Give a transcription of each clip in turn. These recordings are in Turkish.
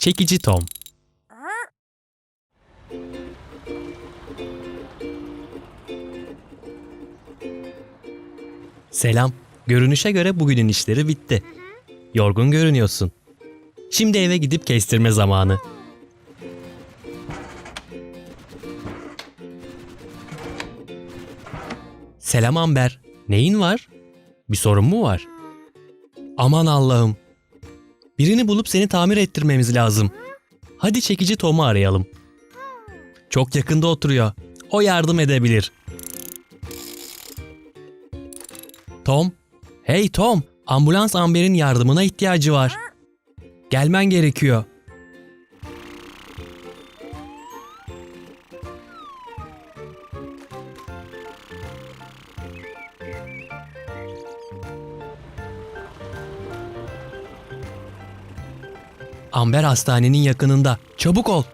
Çekici Tom. Selam. Görünüşe göre bugünün işleri bitti. Yorgun görünüyorsun. Şimdi eve gidip kestirme zamanı. Selam Amber. Neyin var? Bir sorun mu var? Aman Allah'ım. Birini bulup seni tamir ettirmemiz lazım. Hadi çekici Tom'u arayalım. Çok yakında oturuyor. O yardım edebilir. Tom. Hey Tom. Ambulans Amber'in yardımına ihtiyacı var. Gelmen gerekiyor. Amber hastanenin yakınında. Çabuk ol.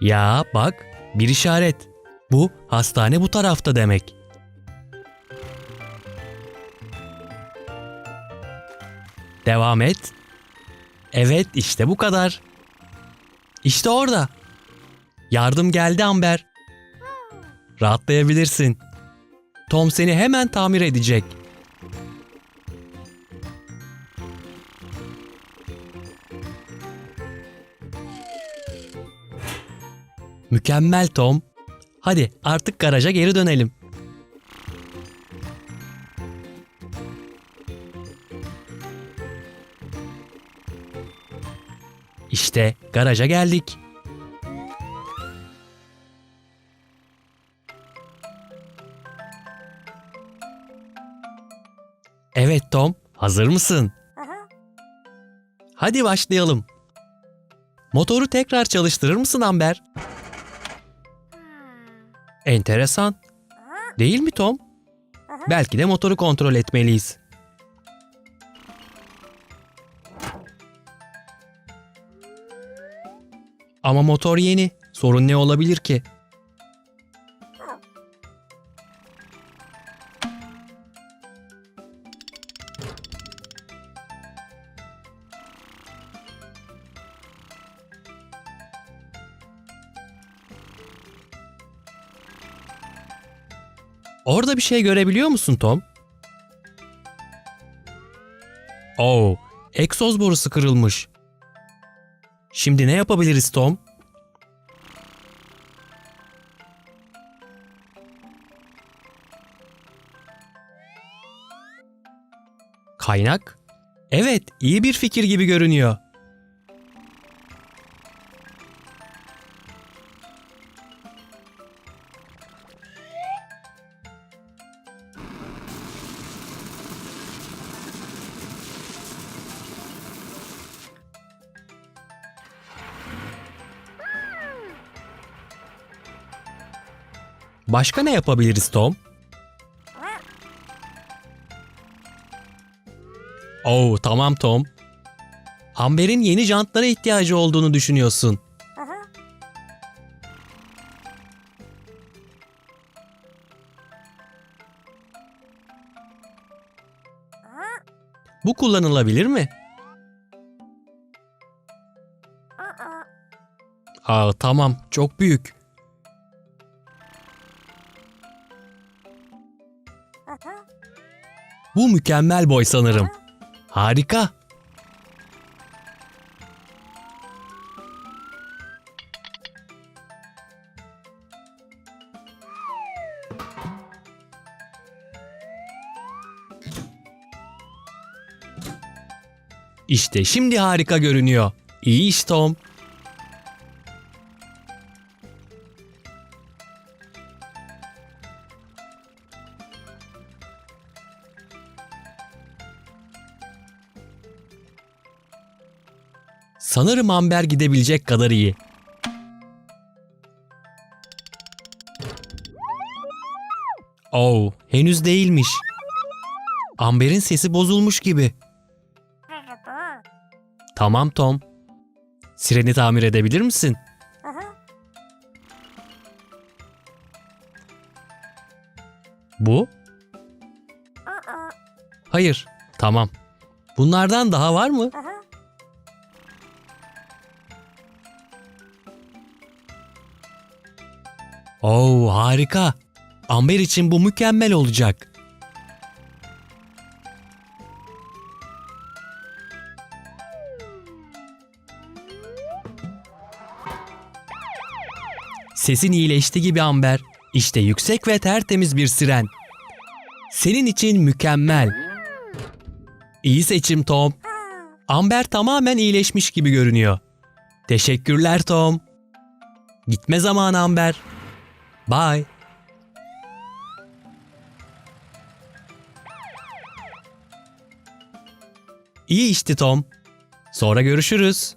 Ya bak bir işaret. Bu hastane bu tarafta demek. Devam et. Evet işte bu kadar. İşte orada. Yardım geldi Amber. Rahatlayabilirsin. Tom seni hemen tamir edecek. Mükemmel Tom. Hadi artık garaja geri dönelim. İşte garaja geldik. Evet Tom, hazır mısın? Hadi başlayalım. Motoru tekrar çalıştırır mısın Amber? Enteresan. Değil mi Tom? Belki de motoru kontrol etmeliyiz. Ama motor yeni. Sorun ne olabilir ki? Orada bir şey görebiliyor musun Tom? Oo, egzoz borusu kırılmış. Şimdi ne yapabiliriz Tom? Kaynak? Evet, iyi bir fikir gibi görünüyor. Başka ne yapabiliriz Tom? Oo tamam Tom. Amber'in yeni jantlara ihtiyacı olduğunu düşünüyorsun. Bu kullanılabilir mi? Aa tamam çok büyük. Bu mükemmel boy sanırım. Harika. İşte şimdi harika görünüyor. İyi iş Tom. Sanırım Amber gidebilecek kadar iyi. Oh, henüz değilmiş. Amber'in sesi bozulmuş gibi. Tamam Tom. Sireni tamir edebilir misin? Bu? Hayır. Tamam. Bunlardan daha var mı? Oo harika. Amber için bu mükemmel olacak. Sesin iyileşti gibi Amber. İşte yüksek ve tertemiz bir siren. Senin için mükemmel. İyi seçim Tom. Amber tamamen iyileşmiş gibi görünüyor. Teşekkürler Tom. Gitme zamanı Amber. Bye. İyi işti Tom. Sonra görüşürüz.